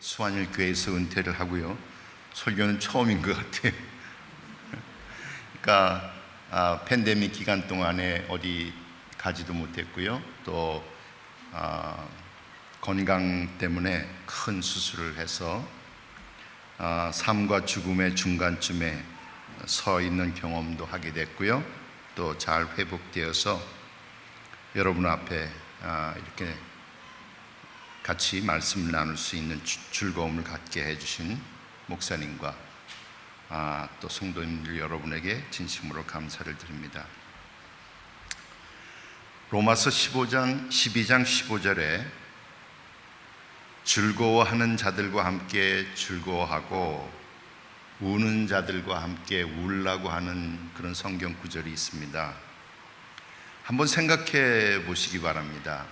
수완일 교회에서 은퇴를 하고요. 설교는 처음인 것 같아요. 그러니까 아, 팬데믹 기간 동안에 어디 가지도 못했고요. 또 아, 건강 때문에 큰 수술을 해서 아, 삶과 죽음의 중간쯤에 서 있는 경험도 하게 됐고요. 또 잘 회복되어서 여러분 앞에 아, 이렇게 같이 말씀을 나눌 수 있는 주- 즐거움을 갖게 해주신 목사님과 아, 또 성도님들 여러분에게 진심으로 감사를 드립니다. 로마서 15장 12장 15절에 즐거워하는 자들과 함께 즐거워하고 우는 자들과 함께 울라고 하는 그런 성경 구절이 있습니다. 한번 생각해 보시기 바랍니다.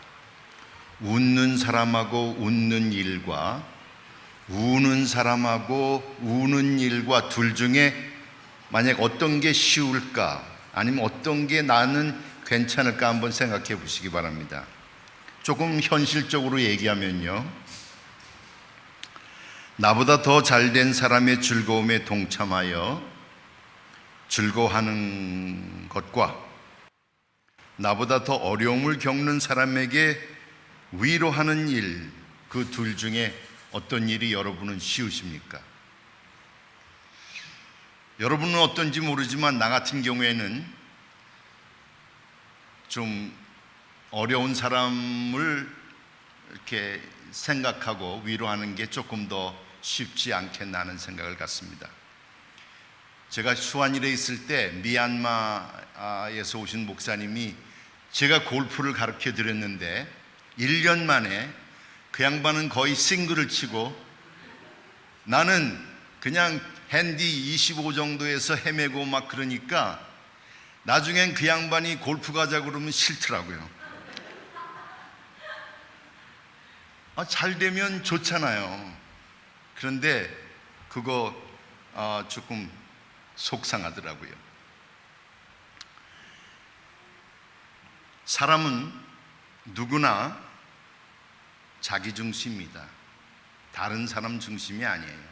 웃는 사람하고 웃는 일과 우는 사람하고 우는 일과 둘 중에 만약 어떤 게 쉬울까 아니면 어떤 게 나는 괜찮을까 한번 생각해 보시기 바랍니다. 조금 현실적으로 얘기하면요. 나보다 더 잘된 사람의 즐거움에 동참하여 즐거워하는 것과 나보다 더 어려움을 겪는 사람에게 위로하는 일, 그 둘 중에 어떤 일이 여러분은 쉬우십니까? 여러분은 어떤지 모르지만 나 같은 경우에는 좀 어려운 사람을 이렇게 생각하고 위로하는 게 조금 더 쉽지 않겠나 하는 생각을 갖습니다. 제가 수완일에 있을 때 미얀마에서 오신 목사님이 제가 골프를 가르쳐 드렸는데 1년 만에 그 양반은 거의 싱글을 치고 나는 그냥 핸디 25 정도에서 헤매고 막 그러니까 나중엔 그 양반이 골프 가자 그러면 싫더라고요. 아, 잘 되면 좋잖아요. 그런데 그거 아, 조금 속상하더라고요. 사람은 누구나 자기 중심입니다. 다른 사람 중심이 아니에요.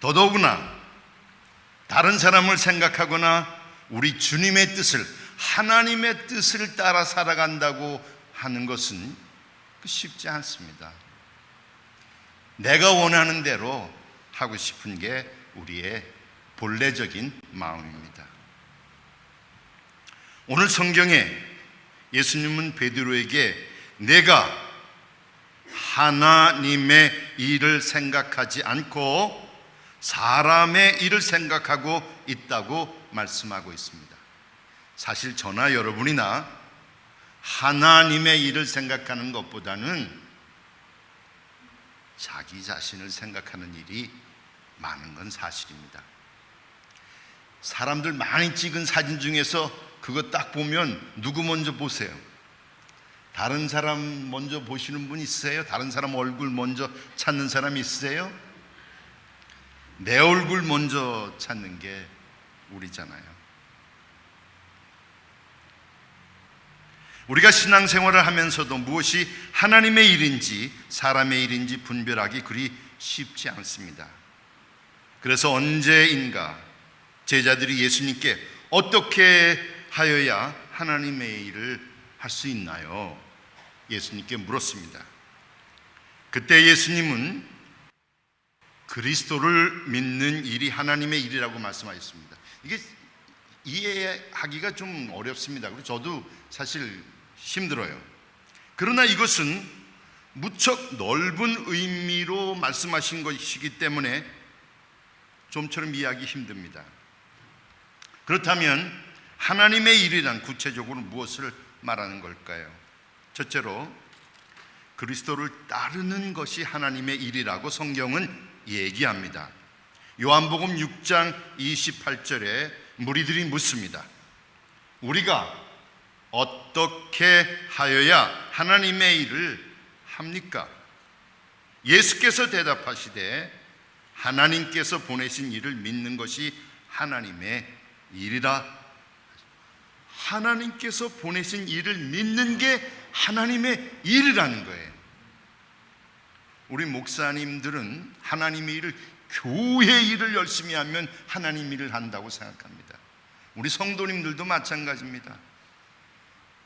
더더구나 다른 사람을 생각하거나 우리 주님의 뜻을 하나님의 뜻을 따라 살아간다고 하는 것은 쉽지 않습니다. 내가 원하는 대로 하고 싶은 게 우리의 본래적인 마음입니다. 오늘 성경에 예수님은 베드로에게 내가 하나님의 일을 생각하지 않고 사람의 일을 생각하고 있다고 말씀하고 있습니다. 사실 저나 여러분이나 하나님의 일을 생각하는 것보다는 자기 자신을 생각하는 일이 많은 건 사실입니다. 사람들 많이 찍은 사진 중에서 그거 딱 보면 누구 먼저 보세요? 다른 사람 먼저 보시는 분 있으세요? 다른 사람 얼굴 먼저 찾는 사람 있으세요? 내 얼굴 먼저 찾는 게 우리잖아요. 우리가 신앙생활을 하면서도 무엇이 하나님의 일인지 사람의 일인지 분별하기 그리 쉽지 않습니다. 그래서 언제인가 제자들이 예수님께 어떻게 하여야 하나님의 일을 할 수 있나요? 예수님께 물었습니다. 그때 예수님은 그리스도를 믿는 일이 하나님의 일이라고 말씀하셨습니다. 이게 이해하기가 좀 어렵습니다. 그리고 저도 사실 힘들어요. 그러나 이것은 무척 넓은 의미로 말씀하신 것이기 때문에 좀처럼 이해하기 힘듭니다. 그렇다면 하나님의 일이란 구체적으로 무엇을 말하는 걸까요? 첫째로 그리스도를 따르는 것이 하나님의 일이라고 성경은 얘기합니다. 요한복음 6장 28절에 무리들이 묻습니다. 우리가 어떻게 하여야 하나님의 일을 합니까? 예수께서 대답하시되 하나님께서 보내신 일을 믿는 것이 하나님의 일이라 하나님께서 보내신 일을 믿는 게 하나님의 일이라는 거예요. 우리 목사님들은 하나님의 일을 교회 일을 열심히 하면 하나님 일을 한다고 생각합니다. 우리 성도님들도 마찬가지입니다.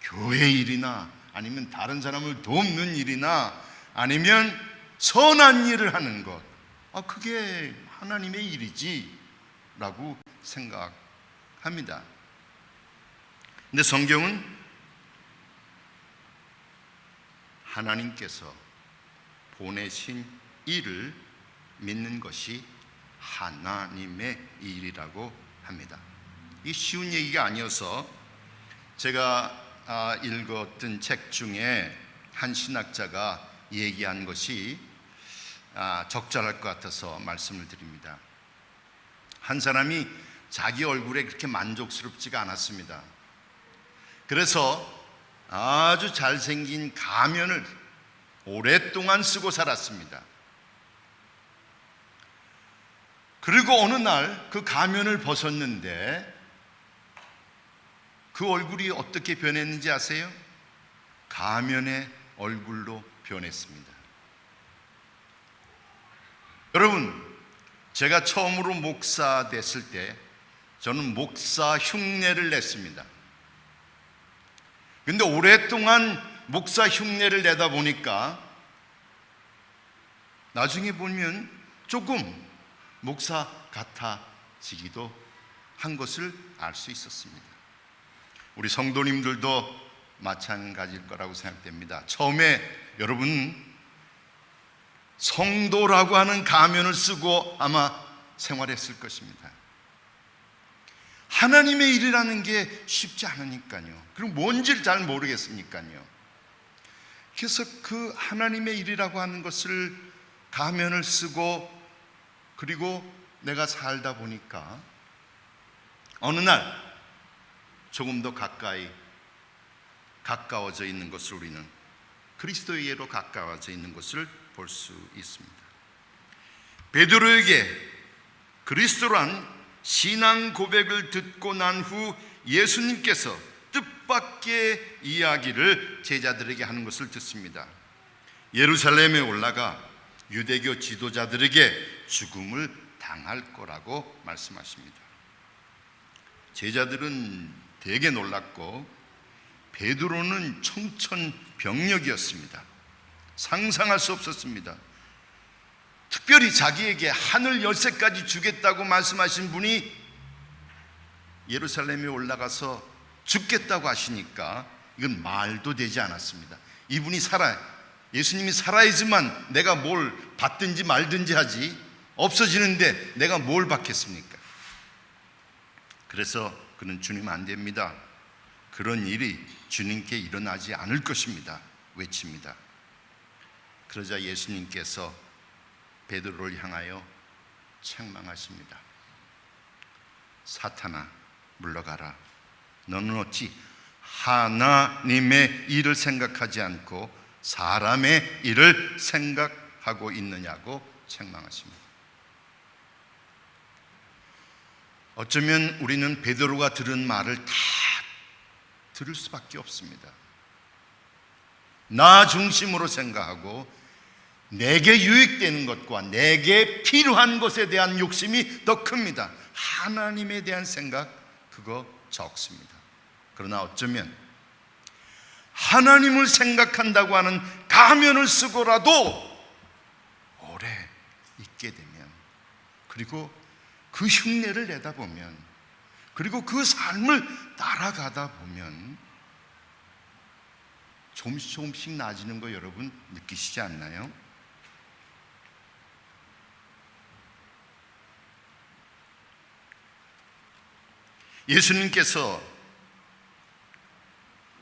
교회 일이나 아니면 다른 사람을 돕는 일이나 아니면 선한 일을 하는 것. 아, 그게 하나님의 일이지 라고 생각합니다. 근데 성경은 하나님께서 보내신 일을 믿는 것이 하나님의 일이라고 합니다. 이 쉬운 얘기가 아니어서 제가 아, 읽었던 책 중에 한 신학자가 얘기한 것이 아, 적절할 것 같아서 말씀을 드립니다. 한 사람이 자기 얼굴에 그렇게 만족스럽지가 않았습니다. 그래서 아주 잘생긴 가면을 오랫동안 쓰고 살았습니다. 그리고 어느 날 그 가면을 벗었는데 그 얼굴이 어떻게 변했는지 아세요? 가면의 얼굴로 변했습니다. 여러분, 제가 처음으로 목사 됐을 때 저는 목사 흉내를 냈습니다. 근데 오랫동안 목사 흉내를 내다 보니까 나중에 보면 조금 목사 같아지기도 한 것을 알 수 있었습니다. 우리 성도님들도 마찬가지일 거라고 생각됩니다. 처음에 여러분 성도라고 하는 가면을 쓰고 아마 생활했을 것입니다. 하나님의 일이라는 게 쉽지 않으니까요. 그리고 뭔지를 잘 모르겠으니까요. 그래서 그 하나님의 일이라고 하는 것을 가면을 쓰고 그리고 내가 살다 보니까 어느 날 조금 더 가까이 가까워져 있는 것을 우리는 그리스도에게로 가까워져 있는 것을 볼 수 있습니다. 베드로에게 그리스도란 신앙 고백을 듣고 난 후 예수님께서 뜻밖의 이야기를 제자들에게 하는 것을 듣습니다. 예루살렘에 올라가 유대교 지도자들에게 죽음을 당할 거라고 말씀하십니다. 제자들은 되게 놀랐고 베드로는 청천벽력이었습니다. 상상할 수 없었습니다. 특별히 자기에게 하늘 열쇠까지 주겠다고 말씀하신 분이 예루살렘에 올라가서 죽겠다고 하시니까 이건 말도 되지 않았습니다. 이분이 살아 예수님이 살아야지만 내가 뭘 받든지 말든지 하지 없어지는데 내가 뭘 받겠습니까? 그래서 그는 주님 안 됩니다. 그런 일이 주님께 일어나지 않을 것입니다. 외칩니다. 그러자 예수님께서 베드로를 향하여 책망하십니다. 사탄아 물러가라. 너는 어찌 하나님의 일을 생각하지 않고 사람의 일을 생각하고 있느냐고 책망하십니다. 어쩌면 우리는 베드로가 들은 말을 다 들을 수밖에 없습니다. 나 중심으로 생각하고 내게 유익되는 것과 내게 필요한 것에 대한 욕심이 더 큽니다. 하나님에 대한 생각 그거 적습니다. 그러나 어쩌면 하나님을 생각한다고 하는 가면을 쓰고라도 오래 있게 되면 그리고 그 흉내를 내다 보면 그리고 그 삶을 따라가다 보면 조금씩 조금씩 나아지는 거 여러분 느끼시지 않나요? 예수님께서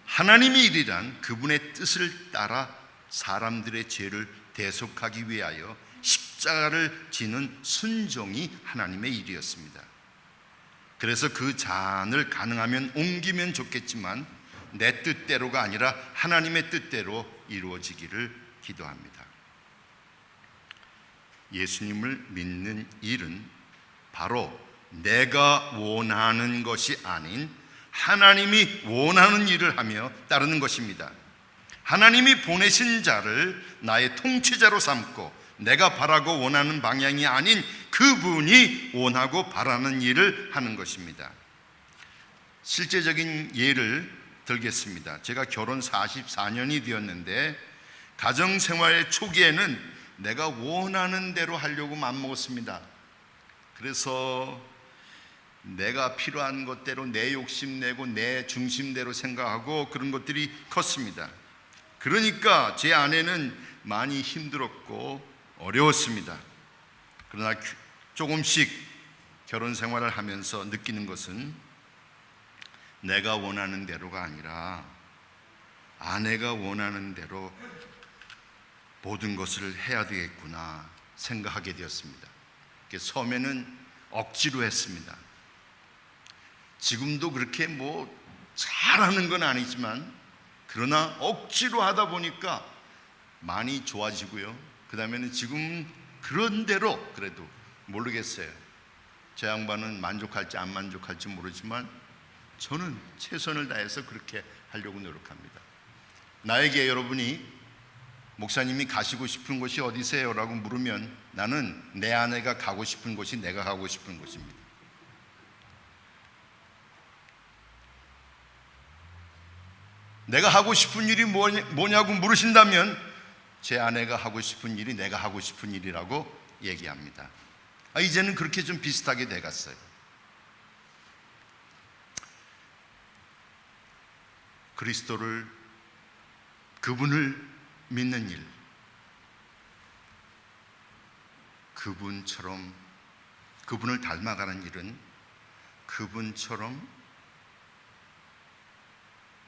하나님의 일이란 그분의 뜻을 따라 사람들의 죄를 대속하기 위하여 십자가를 지는 순종이 하나님의 일이었습니다. 그래서 그 잔을 가능하면 옮기면 좋겠지만 내 뜻대로가 아니라 하나님의 뜻대로 이루어지기를 기도합니다. 예수님을 믿는 일은 바로 내가 원하는 것이 아닌 하나님이 원하는 일을 하며 따르는 것입니다. 하나님이 보내신 자를 나의 통치자로 삼고 내가 바라고 원하는 방향이 아닌 그분이 원하고 바라는 일을 하는 것입니다. 실제적인 예를 들겠습니다. 제가 결혼 44년이 되었는데 가정 생활의 초기에는 내가 원하는 대로 하려고 맘먹었습니다. 그래서 내가 필요한 것대로 내 욕심 내고 내 중심대로 생각하고 그런 것들이 컸습니다. 그러니까 제 아내는 많이 힘들었고 어려웠습니다. 그러나 조금씩 결혼 생활을 하면서 느끼는 것은 내가 원하는 대로가 아니라 아내가 원하는 대로 모든 것을 해야 되겠구나 생각하게 되었습니다. 처음에는 억지로 했습니다. 지금도 그렇게 뭐 잘하는 건 아니지만 그러나 억지로 하다 보니까 많이 좋아지고요. 그 다음에는 지금 그런 대로 그래도 모르겠어요. 제 양반은 만족할지 안 만족할지 모르지만 저는 최선을 다해서 그렇게 하려고 노력합니다. 나에게 여러분이 목사님이 가시고 싶은 곳이 어디세요? 라고 물으면 나는 내 아내가 가고 싶은 곳이 내가 가고 싶은 곳입니다. 내가 하고 싶은 일이 뭐냐고 물으신다면 제 아내가 하고 싶은 일이 내가 하고 싶은 일이라고 얘기합니다. 아, 이제는 그렇게 좀 비슷하게 돼갔어요. 그리스도를 그분을 믿는 일, 그분처럼 그분을 닮아가는 일은 그분처럼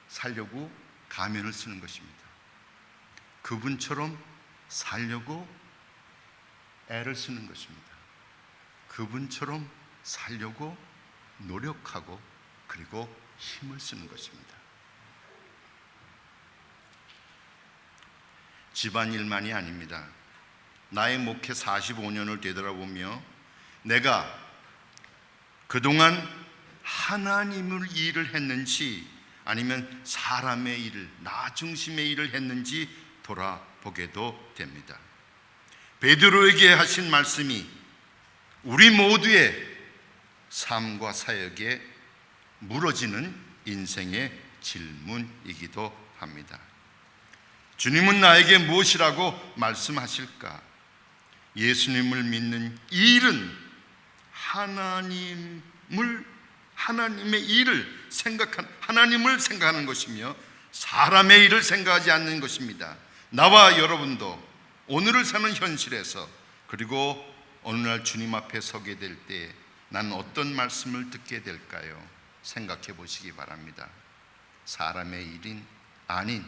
살려고 가면을 쓰는 것입니다. 그분처럼 살려고 애를 쓰는 것입니다. 그분처럼 살려고 노력하고 그리고 힘을 쓰는 것입니다. 집안일만이 아닙니다. 나의 목회 45년을 되돌아보며 내가 그동안 하나님을 일을 했는지 아니면 사람의 일을 나 중심의 일을 했는지 돌아보게도 됩니다. 베드로에게 하신 말씀이 우리 모두의 삶과 사역에 물어지는 인생의 질문이기도 합니다. 주님은 나에게 무엇이라고 말씀하실까? 예수님을 믿는 이 일은 하나님을 하나님의 일을 생각한 하나님을 생각하는 것이며 사람의 일을 생각하지 않는 것입니다. 나와 여러분도 오늘을 사는 현실에서 그리고 어느 날 주님 앞에 서게 될때 나는 어떤 말씀을 듣게 될까요? 생각해 보시기 바랍니다. 사람의 일인 아닌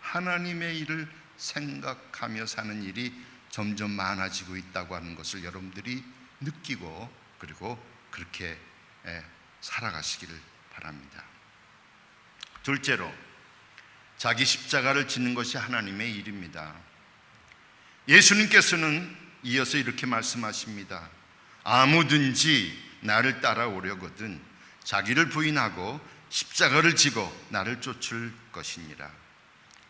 하나님의 일을 생각하며 사는 일이 점점 많아지고 있다고 하는 것을 여러분들이 느끼고 그리고 그렇게 살아가시기를 바랍니다. 둘째로 자기 십자가를 짓는 것이 하나님의 일입니다. 예수님께서는 이어서 이렇게 말씀하십니다. 아무든지 나를 따라오려거든 자기를 부인하고 십자가를 지고 나를 쫓을 것이니라.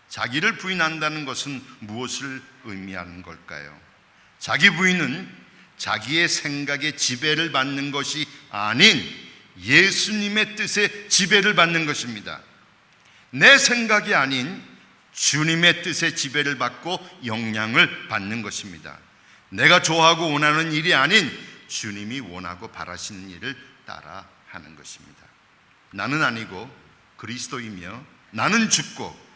자기를 부인한다는 것은 무엇을 의미하는 걸까요? 자기 부인은 자기의 생각에 지배를 받는 것이 아닌 예수님의 뜻에 지배를 받는 것입니다. 내 생각이 아닌 주님의 뜻에 지배를 받고 영향을 받는 것입니다. 내가 좋아하고 원하는 일이 아닌 주님이 원하고 바라시는 일을 따라 하는 것입니다. 나는 아니고 그리스도이며 나는 죽고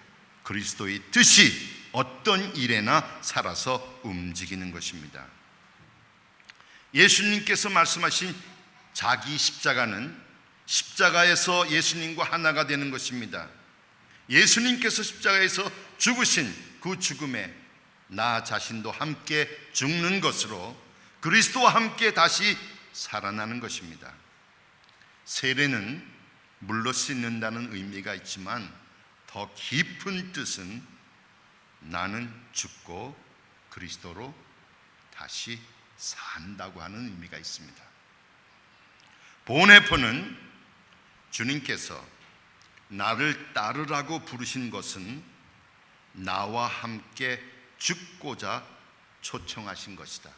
그리스도의 뜻이 어떤 일에나 살아서 움직이는 것입니다. 예수님께서 말씀하신 자기 십자가는 십자가에서 예수님과 하나가 되는 것입니다. 예수님께서 십자가에서 죽으신 그 죽음에 나 자신도 함께 죽는 것으로 그리스도와 함께 다시 살아나는 것입니다. 세례는 물로 씻는다는 의미가 있지만 더 깊은 뜻은 나는 죽고 그리스도로 다시 산다고 하는 의미가 있습니다. 보네포는 주님께서 나를 따르라고 부르신 것은 나와 함께 죽고자 초청하신 것이다.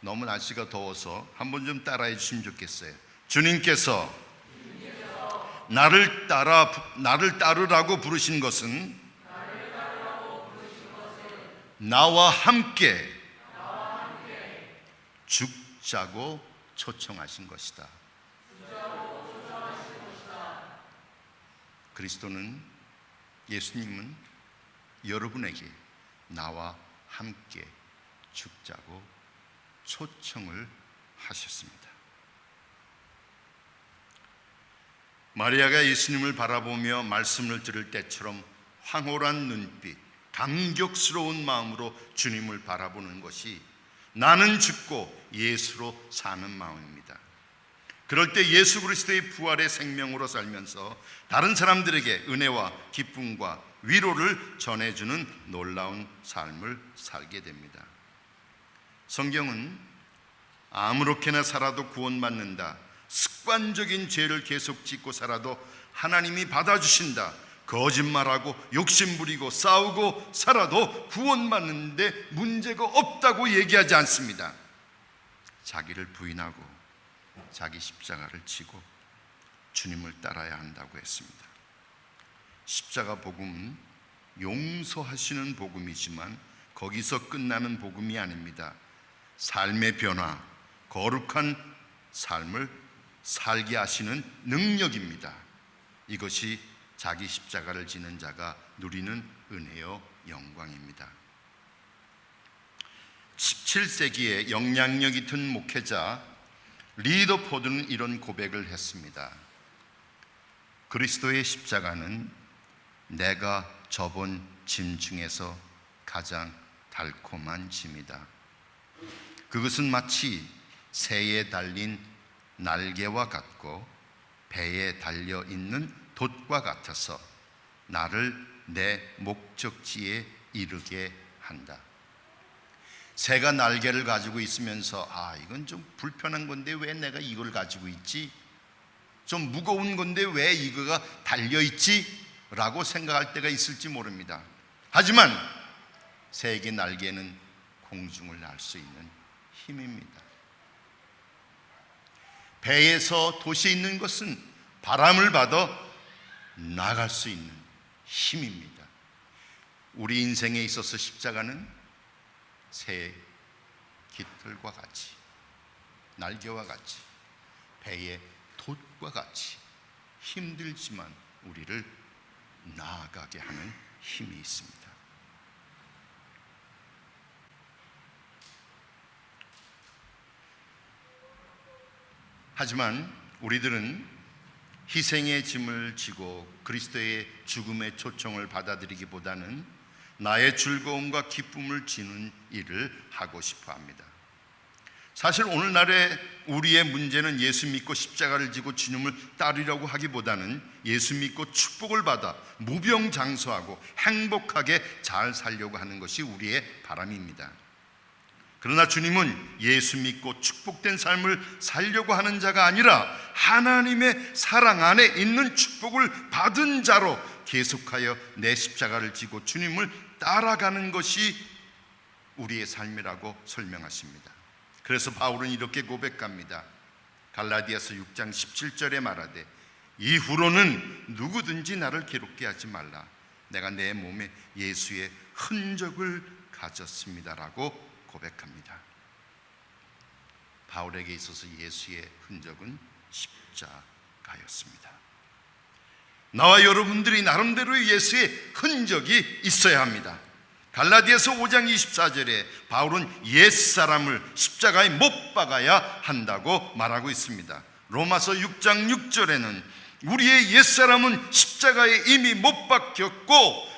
너무 날씨가 더워서 한번 좀 따라해 주시면 좋겠어요. 주님께서 나를 따라 나를 따르라고 부르신 것은 나와 함께 죽자고 초청하신 것이다. 그리스도는 예수님은 여러분에게 나와 함께 죽자고 초청을 하셨습니다. 마리아가 예수님을 바라보며 말씀을 들을 때처럼 황홀한 눈빛, 감격스러운 마음으로 주님을 바라보는 것이 나는 죽고 예수로 사는 마음입니다. 그럴 때 예수 그리스도의 부활의 생명으로 살면서 다른 사람들에게 은혜와 기쁨과 위로를 전해주는 놀라운 삶을 살게 됩니다. 성경은 아무렇게나 살아도 구원받는다. 습관적인 죄를 계속 짓고 살아도 하나님이 받아주신다. 거짓말하고 욕심부리고 싸우고 살아도 구원받는데 문제가 없다고 얘기하지 않습니다. 자기를 부인하고 자기 십자가를 지고 주님을 따라야 한다고 했습니다. 십자가 복음은 용서하시는 복음이지만 거기서 끝나는 복음이 아닙니다. 삶의 변화, 거룩한 삶을 살게 하시는 능력입니다. 이것이 자기 십자가를 지는 자가 누리는 은혜요 영광입니다. 17세기의 영향력이 든 목회자 리더포드는 이런 고백을 했습니다. 그리스도의 십자가는 내가 접은 짐 중에서 가장 달콤한 짐이다. 그것은 마치 새에 달린 날개와 같고 배에 달려 있는 돛과 같아서 나를 내 목적지에 이르게 한다. 새가 날개를 가지고 있으면서 아 이건 좀 불편한 건데 왜 내가 이걸 가지고 있지? 좀 무거운 건데 왜 이거가 달려 있지? 라고 생각할 때가 있을지 모릅니다. 하지만 새에게 날개는 공중을 날 수 있는 힘입니다. 배에서 도시에 있는 것은 바람을 받아 나갈 수 있는 힘입니다. 우리 인생에 있어서 십자가는 새 깃털과 같이 날개와 같이 배의 돛과 같이 힘들지만 우리를 나아가게 하는 힘이 있습니다. 하지만 우리들은 희생의 짐을 지고 그리스도의 죽음의 초청을 받아들이기보다는 나의 즐거움과 기쁨을 지는 일을 하고 싶어 합니다. 사실 오늘날의 우리의 문제는 예수 믿고 십자가를 지고 주님을 따르려고 하기보다는 예수 믿고 축복을 받아 무병장수하고 행복하게 잘 살려고 하는 것이 우리의 바람입니다. 그러나 주님은 예수 믿고 축복된 삶을 살려고 하는 자가 아니라 하나님의 사랑 안에 있는 축복을 받은 자로 계속하여 내 십자가를 지고 주님을 따라가는 것이 우리의 삶이라고 설명하십니다. 그래서 바울은 이렇게 고백합니다. 갈라디아서 6장 17절에 말하되 이후로는 누구든지 나를 괴롭게 하지 말라. 내가 내 몸에 예수의 흔적을 가졌습니다라고 고백합니다. 바울에게 있어서 예수의 흔적은 십자가였습니다. 나와 여러분들이 나름대로 예수의 흔적이 있어야 합니다. 갈라디아서 5장 24절에 바울은 옛사람을 십자가에 못 박아야 한다고 말하고 있습니다. 로마서 6장 6절에는 우리의 옛사람은 십자가에 이미 못 박혔고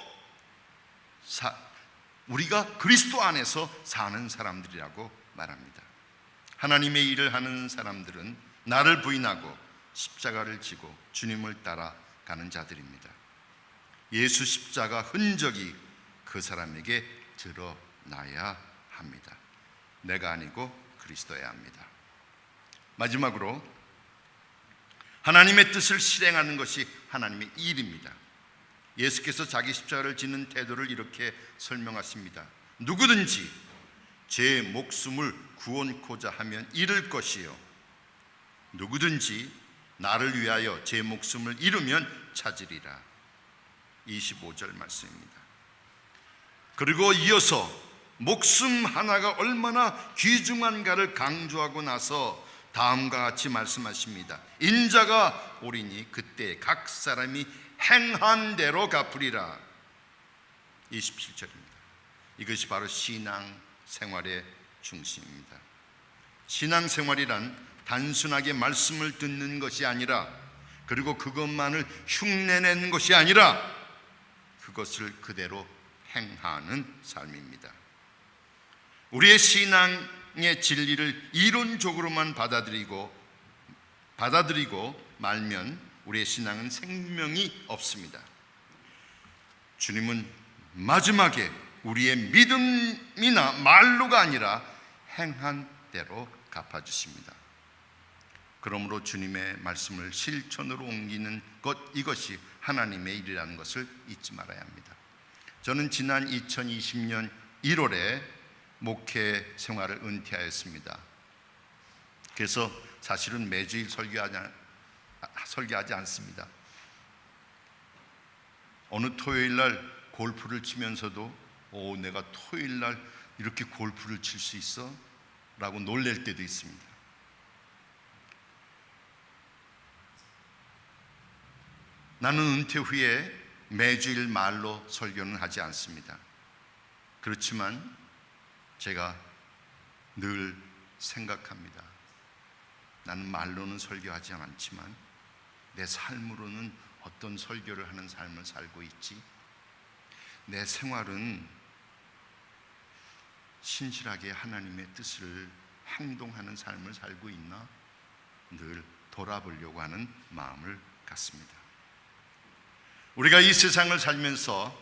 사, 우리가 그리스도 안에서 사는 사람들이라고 말합니다. 하나님의 일을 하는 사람들은 나를 부인하고 십자가를 지고 주님을 따라가는 자들입니다. 예수 십자가 흔적이 그 사람에게 드러나야 합니다. 내가 아니고 그리스도야 합니다. 마지막으로 하나님의 뜻을 실행하는 것이 하나님의 일입니다. 예수께서 자기 십자가를 지는 태도를 이렇게 설명하십니다. 누구든지 제 목숨을 구원코자 하면 잃을 것이요. 누구든지 나를 위하여 제 목숨을 잃으면 찾으리라. 25절 말씀입니다. 그리고 이어서 목숨 하나가 얼마나 귀중한가를 강조하고 나서 다음과 같이 말씀하십니다. 인자가 오리니 그때 각 사람이 행한 대로 갚으리라. 27절입니다. 이것이 바로 신앙 생활의 중심입니다. 신앙 생활이란 단순하게 말씀을 듣는 것이 아니라 그리고 그것만을 흉내내는 것이 아니라 그것을 그대로 행하는 삶입니다. 우리의 신앙의 진리를 이론적으로만 받아들이고 받아들이고 말면 우리의 신앙은 생명이 없습니다. 주님은 마지막에 우리의 믿음이나 말로가 아니라 행한 대로 갚아 주십니다. 그러므로 주님의 말씀을 실천으로 옮기는 것 이것이 하나님의 일이라는 것을 잊지 말아야 합니다. 저는 지난 2020년 1월에 목회 생활을 은퇴하였습니다. 그래서 사실은 매주일 설교하지, 않- 설교하지 않습니다. 어느 토요일 날 골프를 치면서도 오 내가 토요일 날 이렇게 골프를 칠 수 있어? 라고 놀랄 때도 있습니다. 나는 은퇴 후에 매주일 말로 설교는 하지 않습니다. 그렇지만 제가 늘 생각합니다. 나는 말로는 설교하지 않지만 내 삶으로는 어떤 설교를 하는 삶을 살고 있지? 내 생활은 신실하게 하나님의 뜻을 행동하는 삶을 살고 있나? 늘 돌아보려고 하는 마음을 갖습니다. 우리가 이 세상을 살면서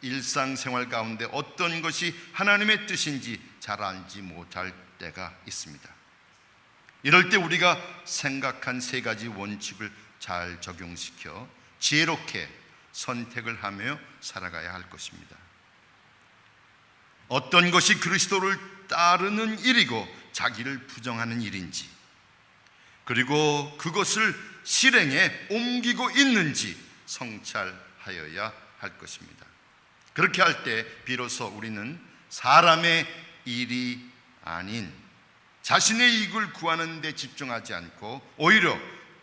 일상생활 가운데 어떤 것이 하나님의 뜻인지 잘 알지 못할 때가 있습니다. 이럴 때 우리가 생각한 세 가지 원칙을 잘 적용시켜 지혜롭게 선택을 하며 살아가야 할 것입니다. 어떤 것이 그리스도를 따르는 일이고 자기를 부정하는 일인지 그리고 그것을 실행에 옮기고 있는지 성찰하여야 할 것입니다. 그렇게 할 때 비로소 우리는 사람의 일이 아닌 자신의 이익을 구하는 데 집중하지 않고 오히려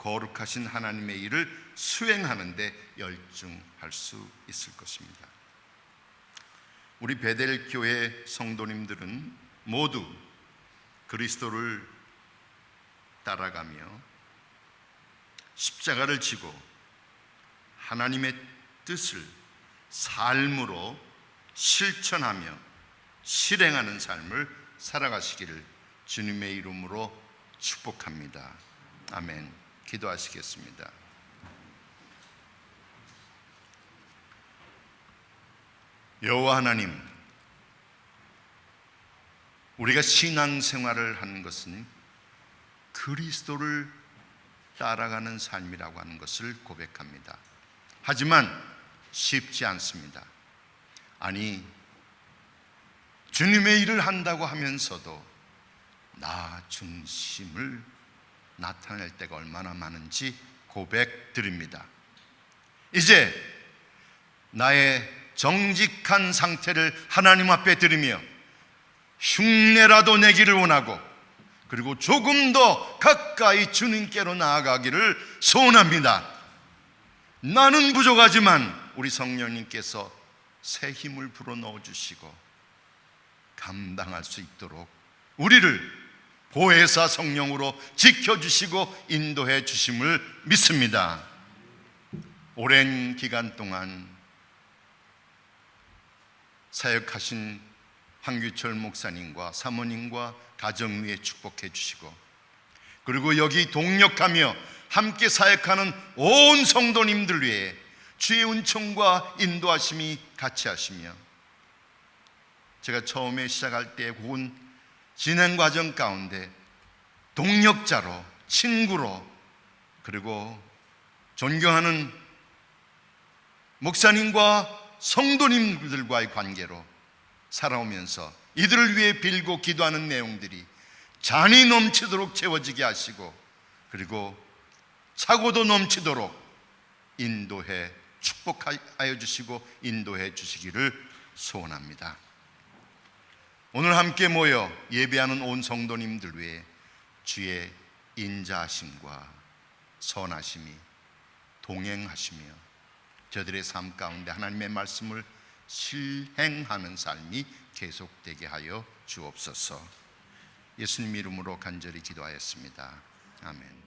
거룩하신 하나님의 일을 수행하는 데 열중할 수 있을 것입니다. 우리 베델 교회 성도님들은 모두 그리스도를 따라가며 십자가를 지고 하나님의 뜻을 삶으로 실천하며 실행하는 삶을 살아가시기를 주님의 이름으로 축복합니다. 아멘. 기도하시겠습니다. 여호와 하나님, 우리가 신앙생활을 하는 것은 그리스도를 따라가는 삶이라고 하는 것을 고백합니다. 하지만 쉽지 않습니다. 아니, 주님의 일을 한다고 하면서도 나 중심을 나타낼 때가 얼마나 많은지 고백드립니다. 이제 나의 정직한 상태를 하나님 앞에 드리며 흉내라도 내기를 원하고 그리고 조금 더 가까이 주님께로 나아가기를 소원합니다. 나는 부족하지만 우리 성령님께서 새 힘을 불어넣어 주시고 감당할 수 있도록 우리를 보혜사 성령으로 지켜주시고 인도해 주심을 믿습니다. 오랜 기간 동안 사역하신 황규철 목사님과 사모님과 가정 위에 축복해 주시고 그리고 여기 동력하며 함께 사역하는 온 성도님들 위해 주의 은총과 인도하심이 같이 하시며 제가 처음에 시작할 때온 진행 과정 가운데 동력자로 친구로 그리고 존경하는 목사님과 성도님들과의 관계로 살아오면서 이들을 위해 빌고 기도하는 내용들이 잔이 넘치도록 채워지게 하시고 그리고 사고도 넘치도록 인도해 축복하여 주시고 인도해 주시기를 소원합니다. 오늘 함께 모여 예배하는 온 성도님들 위해 주의 인자하심과 선하심이 동행하시며 저들의 삶 가운데 하나님의 말씀을 실행하는 삶이 계속되게 하여 주옵소서. 예수님 이름으로 간절히 기도하였습니다. 아멘.